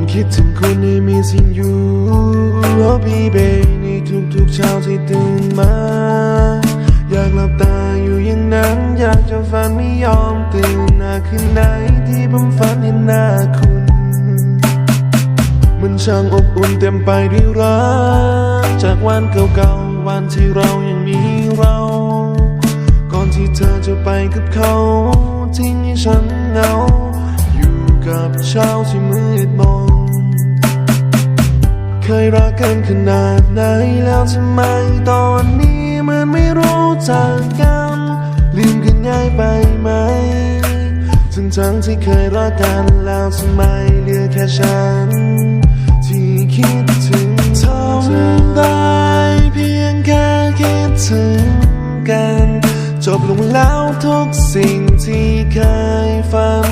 ผมคิดถึงคนที่มีสิ่งอยู่ oh baby ในทุกๆเช้าที่ตื่นมา อยากหลับตาอยู่อย่างนั้น อยากจะฝันไม่ยอมตื่นหน้าคืนไหนที่ผมฝันเห็นหน้าคุณ มันช่างอบอุ่นเต็มไปด้วยรัก จากวันเก่าๆ วันที่เรายังมีเรา ก่อนที่เธอจะไปกับเขาทิ้งให้ฉันเหงา อยู่กับเช้าที่มืดมน เคยรักกันขนาดไหนแล้วทำไมตอนนี้เหมือนไม่รู้จักกัน ลืมกันง่ายไปไหม ทั้งทั้งที่เคยรักกันแล้วทำไมเหลือแค่ฉัน ที่คิดถึงเธอทำได้เพียงแค่คิดถึงกัน จบลงแล้วทุกสิ่งที่เคยฝัน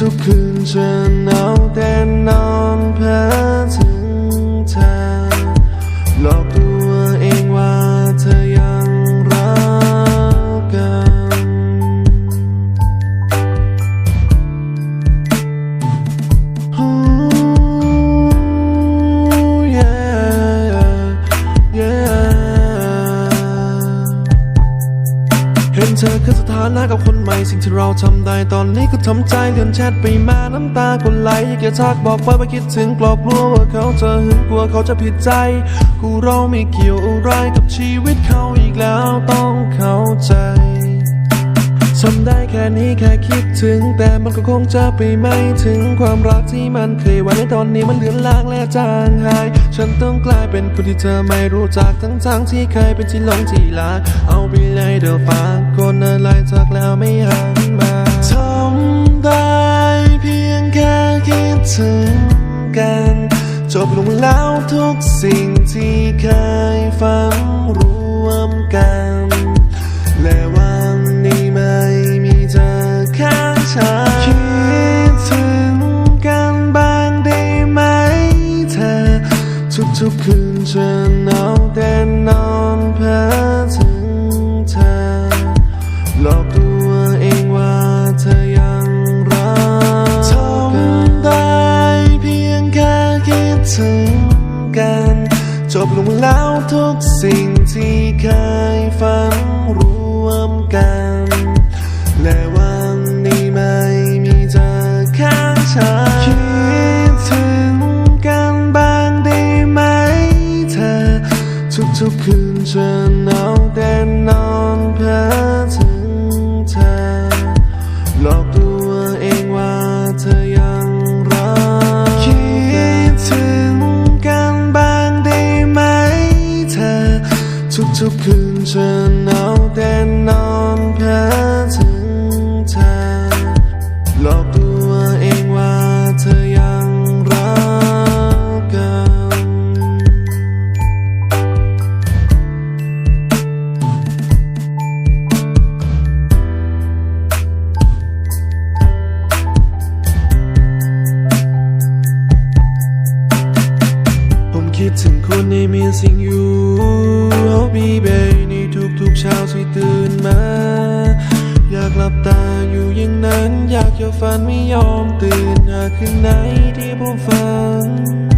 ทุกคืนฉันเอาแต่นอนเพ้อถึงเธอหลอกตัวเองว่าเธอยังรักกัน Ooh, yeah, yeah. เห็นเธอคื อสถานะกับคนใหม่สิ่งที่เราทำได้ตอนนี้ก็ทำใจเลื่อนแชทไปมาน้ำตาคนไหลอยากจะทักบอกไปว่าคิดถึงกลอกกลัวว่าเขาจะหึงกลัวเขาจะผิดใจ กูเราไม่เกี่ยวอะไรกับชีวิตเขาอีกแล้วต้องเข้าใจ ทำได้แค่นี้แค่คิดถึง แต่มันก็คงจะไปไม่ถึงความรักที่มันเคยไว้ในตอนนี้มันเลือนลางและจางหาย ฉันต้องกลายเป็นคนที่เธอไม่รู้จักทั้งทางที่เคยเป็นที่หลงที่รัก เอาไปเลยเดี๋ยวฝากคนอะไรทักแล้วไม่หันมาทำได้เพียงแค่คิดถึงกัน จบลงแล้วทุกสิ่งที่เคยฝันร ทุกๆคืนฉันเอาแต่นอนเพ้อถึงเธอหลอกตัวเองว่าเธอยังรักทำได้เพียงแค่คิดถึงกัน จบลงแล้วทุกสิ่งที่เคยฝัน คืนฉันเอาแต่นอนเพ้อถึงเธอหลอกตัวเองว่าเธอยังรักคิดถึงกันบ้างได้ไหมเธอ ทุกๆคืนฉันเอาแต่นอน คนในมีสิ่งอยู่ oh baby ในทุกๆเช้าที่ตื่นมา อยากหลับตาอยู่อย่างนั้น อยากจะฝันไม่ยอมตื่นหากคืนไหนที่ผมฝัน